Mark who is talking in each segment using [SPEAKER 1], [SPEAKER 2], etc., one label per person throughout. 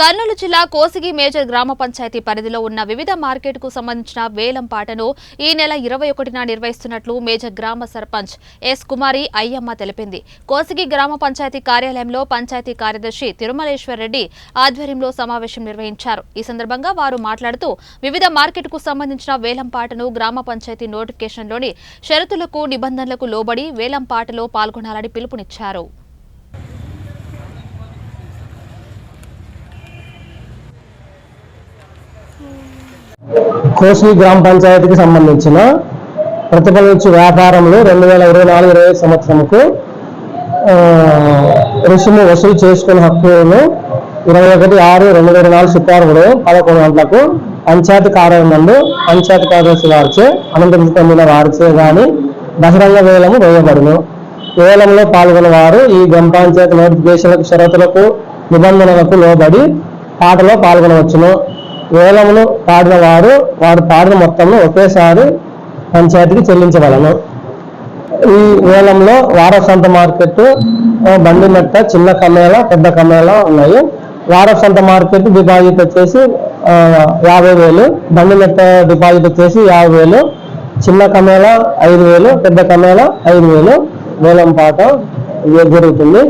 [SPEAKER 1] కర్నూలు జిల్లా కోసిగి మేజర్ గ్రామ పంచాయతీ పరిధిలో ఉన్న వివిధ మార్కెట్కు సంబంధించిన వేలం పాటను ఈ నెల ఇరవై ఒకటిన నిర్వహిస్తున్నట్లు మేజర్ గ్రామ సర్పంచ్ ఎస్ కుమారి అయ్యమ్మ తెలిపింది. కోసిగి గ్రామ పంచాయతీ కార్యాలయంలో పంచాయతీ కార్యదర్శి తిరుమలేశ్వర్ రెడ్డి ఆధ్వర్యంలో సమావేశం నిర్వహించారు. ఈ సందర్భంగా వారు మాట్లాడుతూ వివిధ మార్కెట్కు సంబంధించిన వేలం పాటను గ్రామ పంచాయతీ నోటిఫికేషన్లోని షరతులకు నిబంధనలకు లోబడి వేలం పాటలో పాల్గొనాలని పిలుపునిచ్చారు.
[SPEAKER 2] కోసి గ్రామ పంచాయతీకి సంబంధించిన ప్రతిఫలించు వ్యాపారంలో రెండు వేల ఇరవై నాలుగు ఇరవై ఐదు సంవత్సరంకు రుసుము వసూలు చేసుకునే హక్కులను ఇరవై ఒకటి ఆరు రెండు వేల నాలుగు శుక్రవారం ఉదయం పదకొండు గంటలకు పంచాయతీ కార్యాలయం నందు పంచాయతీ కార్యదర్శి వారిచే అనంతరం పొందిన వారిచే గాని బహిరంగ వేలము వేయబడును. వేలంలో పాల్గొన్న వారు ఈ గ్రామ పంచాయతీ నోటిఫికేషన్లకు షరతులకు నిబంధనలకు లోబడి పాటలో పాల్గొనవచ్చును. వేలమును పాడిన వారు వారు పాడిన మొత్తంలో ఒకేసారి పంచాయతీకి చెల్లించవలను. ఈ వేలంలో వారసంత మార్కెట్ ఆ, బండి మెట్ట చిన్న కమేళ పెద్ద కమేళ ఉన్నాయి. వారసంత మార్కెట్ డిపాజిట్ వచ్చేసి యాభై వేలు. బండి మెట్ట డిపాజిట్ వచ్చేసి యాభై వేలు. చిన్న కమేళ ఐదు వేలు పెద్ద కమేళ ఐదు వేలు. వేలం పాట జరుగుతుంది.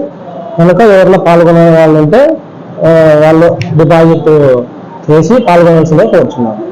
[SPEAKER 2] కనుక ఎవరిలో పాల్గొనే వాళ్ళు ఉంటే వాళ్ళు డిపాజిట్ చేసి పాల్గొనవలసిందే కోరుచున్నాను.